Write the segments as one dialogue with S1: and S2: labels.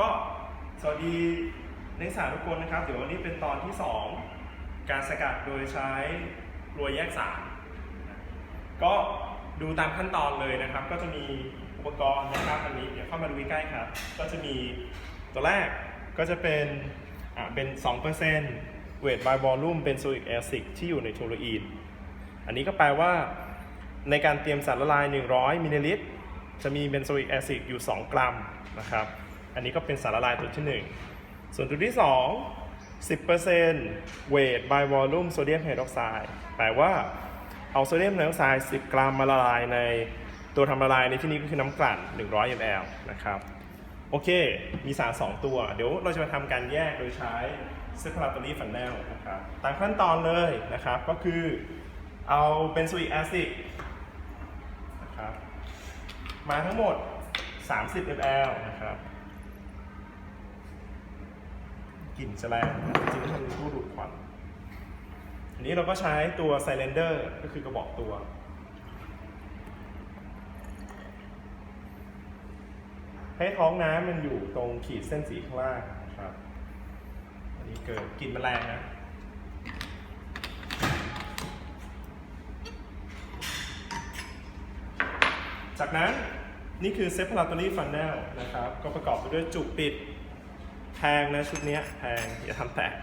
S1: ก็สวัสดีนักศึกษาทุกคนนะครับ เดี๋ยววันนี้เป็นตอนที่ 2 การสกัดโดยใช้กลวยแยกสาร ก็ดูตามขั้นตอนเลยนะครับ ก็จะมีอุปกรณ์นะครับอันนี้เดี๋ยวเข้ามาดูใกล้ครับ ก็จะมีตัวแรกก็จะเป็นอ่าเป็น2% weight by volume benzoic acid ที่อยู่ในโทโลอีน อันนี้ก็แปลว่าในการเตรียมสารละลาย 100 มิลลิลิตร จะมีเบนโซอิกแอซิดอยู่ 2 กรัมนะครับ อันนี้ก็เป็นสารละลายตัวที่ 1 ส่วนตัวที่ 2 10% weight by volume sodium hydroxide แปลว่าเอาโซเดียมไฮดรอกไซด์10 กรัมมาละลายในตัวทำละลายในที่นี้ก็คือน้ำกลั่น 100 ml นะครับ โอเค มีสาร 2 ตัว เดี๋ยวเราจะมาทำการแยกโดยใช้ separatory funnel นะครับ ตามขั้นตอนเลยนะครับ ก็คือเอาเบนโซอิกแอซิดนะครับ มาทั้งหมด 30 ml นะครับ ก ลิ่นจะแรงนจริงๆมันเป็นผู้ดูดควันอันนี้เราก็ใช้ตัว cylinder ก็คือกระบอกตัว ให้ท้องน้ำมันอยู่ตรงขีดเส้นสีข้างล่างนะครับ อันนี้เกิดกลิ่นแมลงนะจากนั้นนี่คือ separatory funnel นะครับ ก็ประกอบไปด้วยจุกปิด พงนะชุดนี้แพงอย่าทำแตก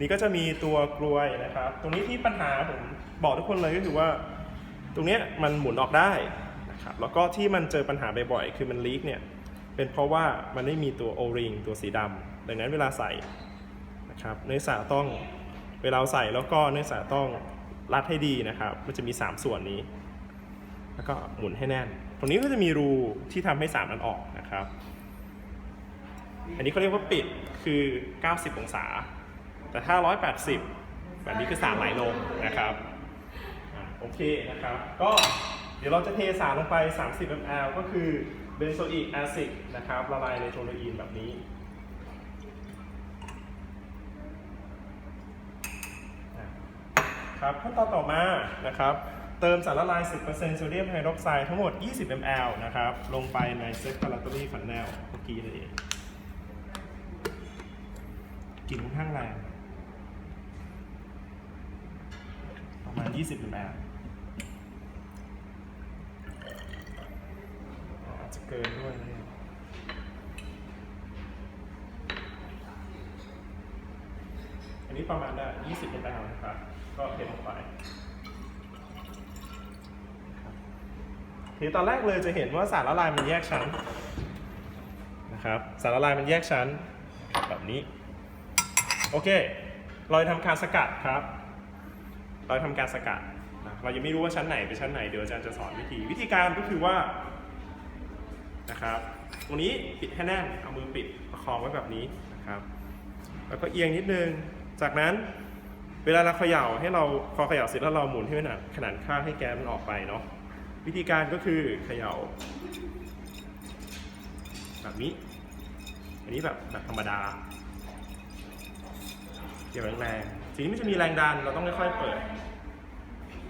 S1: นี่ก็จะมีตัวกลวยนะครับ ตรงนี้ที่ปัญหาผมบอกทุกคนเลยก็คือว่า ตรงนี้มันหมุนออกได้นะครับแล้วก็ที่มันเจอปัญหาบ่อยๆคือมันลีกเนี่ยเป็นเพราะว่ามันไม่มีตัว O-ring ตัวสีดำดังนั้นเวลาใส่นะครับเนื้อสาต้องเวลาใส่แล้วก็เนื้อสาต้องรัดให้ดีนะครับ มันจะมี 3 ส่วนนี้ แล้วก็หมุนให้แน่น ตรงนี้ก็จะมีรูที่ทำให้สารมันออกนะครับ อันนี้เขาเรียกว่าปิดคือ 90 องศา แต่ถ้า 180 แบบนี้คือสารไหลลงนะครับอะโอเคนะครับ ก็เดี๋ยวเราจะเทสารลงไป 30 ml ก็คือเบนโซอิกแอซิดนะครับละลายในโทโลอีนแบบนี้ครับขั้นตอนต่อมานะครับ เติมสารละลาย 10%โซเดียมไฮดรอกไซด์ทั้งหมด 20 ml นะครับ ลงไปในเซต a า a ตอรี่ฟันแนลเมื่อกี้นั่นเอง กลิ่นค่อนข้างแรงประมาณ 20 ml อาจจะเกินด้วยนะอันนี้ประมาณได้ 20 ml นะครับ ก็เทลงไปทีตอนแรกเลยจะเห็นว่าสารละลายมันแยกชั้นนะครับ สารละลายมันแยกชั้นแบบนี้ โอเค เราจะทำการสกัดครับ เราทำการสกัดนะเรายังไม่รู้ว่าชั้นไหนเป็นชั้นไหน เดี๋ยวอาจารย์จะสอนวิธี วิธีการก็คือว่า นะครับ ตรงนี้ปิดให้แน่น เอามือปิดประคองไว้แบบนี้นะครับ แล้วก็เอียงนิดนึง จากนั้นเวลาเราเขย่าให้เราพอเขย่าเสร็จแล้วเราหมุนให้มันขนาดข้างให้แก๊สมันออกไปเนาะ วิธีการก็คือเขย่า แบบนี้ อันนี้แบบแบบธรรมดา เกี่ยวแรงๆทีนี้มันจะมีแรงดันเราต้องค่อยๆเปิด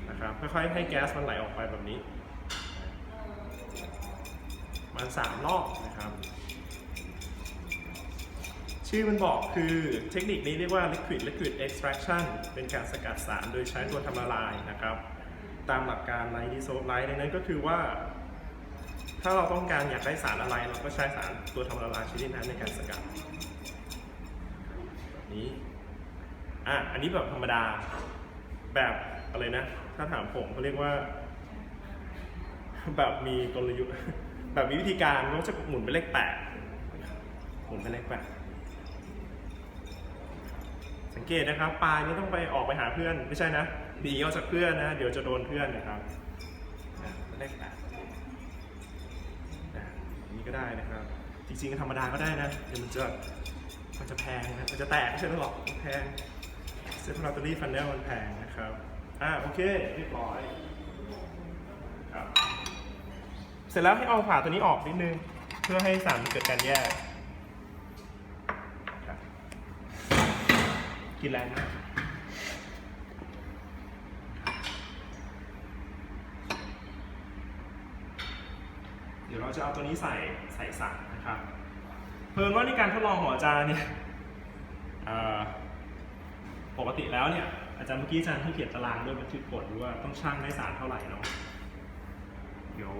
S1: นะครับค่อยๆให้แก๊สมันไหลออกไปแบบนี้มันสามรอบนะครับ ชื่อมันบอกคือเทคนิคนี้เรียกว่า liquid liquid extraction เป็นการสกัดสารโดยใช้ตัวทำละลายนะครับ ตามหลักการไลท์ดิโซไลท์ดังนั้นก็คือว่าถ้าเราต้องการอยากได้สารอะไรเราก็ใช้สารตัวทำละลายชนิดนั้นในการสกัดนี้ อะอันนี้แบบธรรมดาแบบอะไรนะ ถ้าถามผมเขาเรียกว่า แบบมีกลยุทธ์ แบบมีวิธีการก็จะหมุนเป็นเลขแปดหมุนเป็นเลขแปดสังเกตนะครับปลายไม่ต้องไปออกไปหาเพื่อน ไม่ใช่นะหนีออกจากเพื่อนนะ เดี๋ยวจะโดนเพื่อนนะครับเลขแปดนนี้ก็ได้นะครับ จริงๆก็ธรรมดาก็ได้นะ เดี๋ยวมันจะมันจะแพงนะ มันจะแตกไม่ใช่หรอกแพง เซฟลอตเตอรี่ฟันเนลมันแพงนะครับ อ่าโอเคเรียบร้อยครับเสร็จแล้วให้เอาฝาตัวนี้ออกนิดนึง เพื่อให้สารเกิดการแยก กินแรงนะเดี๋ยวเราจะเอาตัวนี้ใส่ใส่สารนะครับ เพิ่นว่าในการทดลองของอาจารย์เนี่ยอ่อ ปกติแล้วเนี่ยอาจารย์เมื่อกี้อาจารย์ให้เขียนตารางด้วยบันทึกกฎด้วยว่าต้องชั่งได้สารเท่าไหร่เนาะเดี๋ยว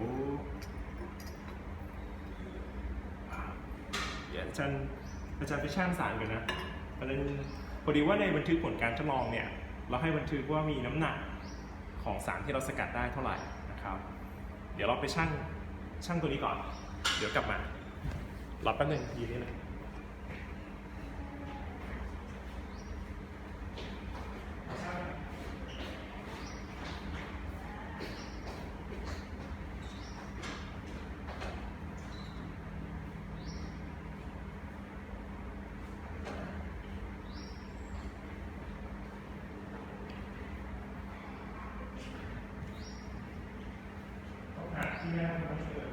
S1: อาเดี๋ยวอาจารย์อาจารย์ไปชั่งสารกันนะประเด็นพอดีว่าในบันทึกผลการทดลองเนี่ยเราให้บันทึกว่ามีน้ำหนักของสารที่เราสกัดได้เท่าไหร่นะครับ เดี๋ยวเราไปชั่งชั่งตัวนี้ก่อน เดี๋ยวกลับมารอแป๊บนึงยืนนี่เลยต้องหาที่แม่ต้องเจอ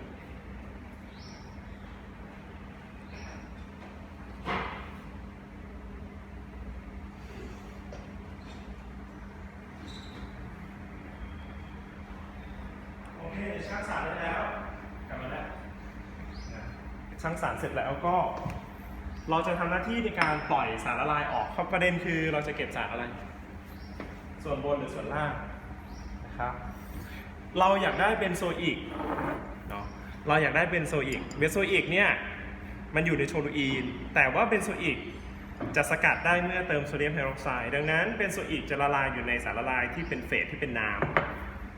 S1: โอเค ช่างสารได้แล้วกลับมาแล้วช่างสารเสร็จแล้วก็เราจะทำหน้าที่ในการปล่อยสารละลายออกครับประเด็นคือเราจะเก็บสารอะไร ส่วนบนหรือส่วนล่างนะครับเราอยากได้เบนโซอิกเนาะเราอยากได้เบนโซอิกเบนโซอิกเนี่ยมันอยู่ในโทลูอีน แต่ว่าเบนโซอิกจะสกัดได้เมื่อเติมโซเดียมไฮดรอกไซด์ดังนั้นเบนโซอิกจะละลายอยู่ในสารละลายที่เป็นเฟสที่เป็นน้ำ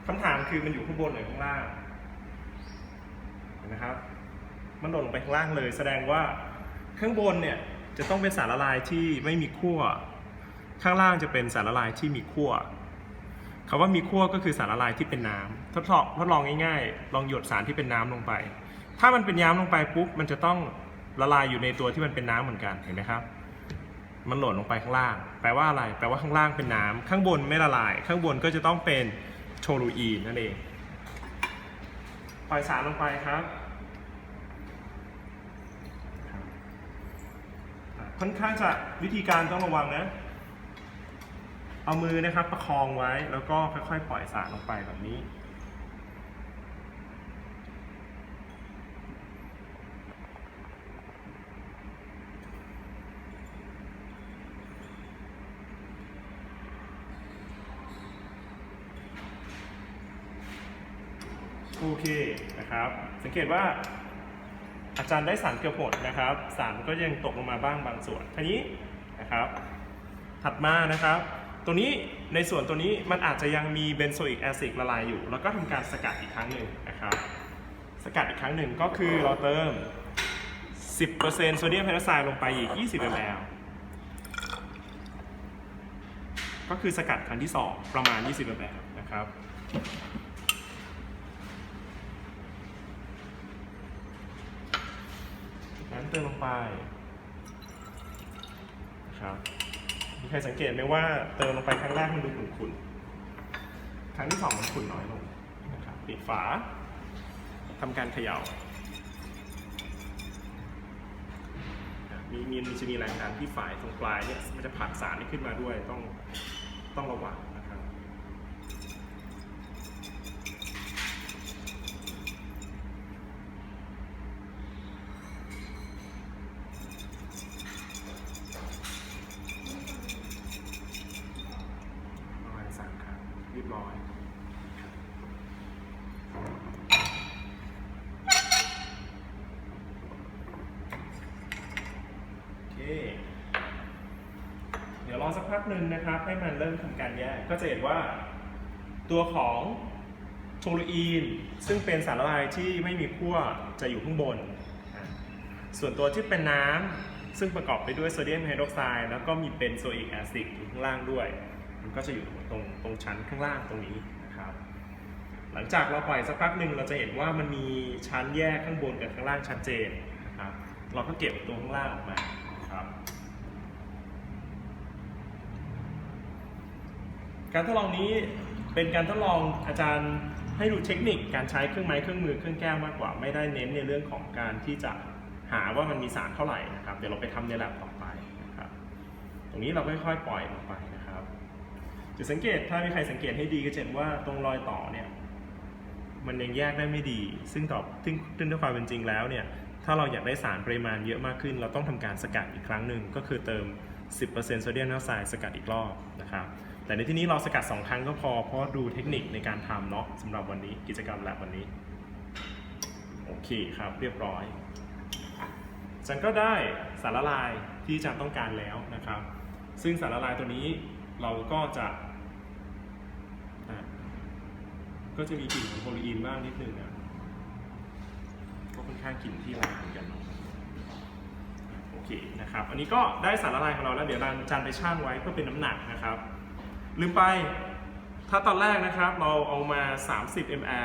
S1: คำถามคือมันอยู่ข้างบนหรือข้างล่างเห็นไหมครับ มันหล่นลงไปข้างล่างเลย แสดงว่าข้างบนเนี่ยจะต้องเป็นสารละลายที่ไม่มีขั้ว ข้างล่างจะเป็นสารละลายที่มีขั้วคำว่ามีขั้วก็คือสารละลายที่เป็นน้ำทดลองทดลองง่ายๆ ลองหยดสารที่เป็นน้ำลงไป ถ้ามันเป็นน้ำลงไปปุ๊บมันจะต้องละลายอยู่ในตัวที่มันเป็นน้ำเหมือนกันเห็นไหมครับ มันหล่นลงไปข้างล่าง แปลว่าอะไร แปลว่าข้างล่างเป็นน้ำข้างบนไม่ละลาย ข้างบนก็จะต้องเป็น โทลูอีนนั่นเองปล่อยสารลงไปครับ ค่อนข้างจะวิธีการต้องระวังนะ เอามือนะครับประคองไว้แล้วก็ค่อยๆปล่อยสารลงไปแบบนี้ โอเคนะครับ สังเกตว่า อาจารย์ได้สารเกลือบหมดนะครับ สารก็ยังตกลงมาบ้างบางส่วนทีนี้นะครับ ถัดมานะครับ ตัวนี้ในส่วนตัวนี้มันอาจจะยังมีเบนโซอิกแอซิดละลายอยู่ แล้วก็ทำการสกัดอีกครั้งหนึ่งนะครับ สกัดอีกครั้งหนึ่งก็คือเราเติม 10%โซเดียมไฮดรอกไซด์ลงไปอีก 20 ml ก็คือสกัดครั้งที่ 2 ประมาณ 20 ml นะครับ น้ำเติมลงไปนะครับมีใครสังเกตไหมว่าเติมลงไปครั้งแรกมันดูขุ่นๆครั้งที่สองมันขุ่นน้อยลงนะครับปิดฝาทำการเขย่าอะมีมีจะมีแรงดันที่ฝ่ายตรงปลายเนี่ยมันจะผลักสารนี้ขึ้นมาด้วยต้องต้องระวังนะครับ ประมาณสามครั้งเรียบร้อยโอเค เดี๋ยวร อสักพักหนึ่งนะครับ ให้มันเริ่มทำการแยกก็จะเห็นว่า ตัวของโทลูอีนซึ่งเป็นสารละลายที่ไม่มีขั้วจะอยู่ข้างบน ส่วนตัวที่เป็นน้ำซึ่งประกอบไปด้วยโซเดียมไฮดรอกไซด์แล้วก็มีเบนโซอิกแอซิดอยู่ข้างล่างด้วย มันก็จะอยู่ตรงตรงชั้นข้างล่างตรงนี้นะครับ หลังจากเราปล่อยสักพักหนึ่งเราจะเห็นว่ามันมีชั้นแยกข้างบนกับข้างล่างชัดเจนนะครับ เราก็เก็บตัวข้างล่างออกมานะครับ การทดลองนี้เป็นการทดลองอาจารย์ให้ดูเทคนิคการใช้เครื่องไม้เครื่องมือเครื่องแก้วมากกว่า ไม่ได้เน้นในเรื่องของการที่จะหาว่ามันมีสารเท่าไหร่นะครับ เดี๋ยวเราไปทำในแลบต่อไปนะครับ ตรงนี้เราค่อยๆปล่อยลงไปนะครับจุดสังเกตถ้ามีใครสังเกตให้ดีก็จะเห็นว่าตรงรอยต่อเนี่ยมันยังแยกได้ไม่ดี ซึ่งต่อซึ่งซึ่งด้วยความเป็นจริงแล้วเนี่ยถ้าเราอยากได้สารปริมาณเยอะมากขึ้น เราต้องทำการสกัดอีกครั้งหนึ่งก็คือเติม 10%โซเดียมไนโตรไซด์สกัดอีกรอบนะครับ แต่ในที่นี้เราสกัด 2 ครั้งก็พอ เพราะดูเทคนิคในการทำเนาะสำหรับวันนี้กิจกรรมแลบวันนี้ โอเคครับเรียบร้อยจันก็ได้สารละลายที่จันต้องการแล้วนะครับ ซึ่งสารละลายตัวนี้เราก็จะะก็จะมีกลิ่นของโพลีอีนบ้างนิดนึงนะก็ค่อนข้างกลิ่นที่แรงเหมือนกันเนาะโอเคนะครับ อันนี้ก็ได้สารละลายของเราแล้วเดี๋ยวเราจันไปช่างไว้เพื่อเป็นน้ำหนักนะครับ ลืมไป ถ้าตอนแรกนะครับเราเอามา 30 ml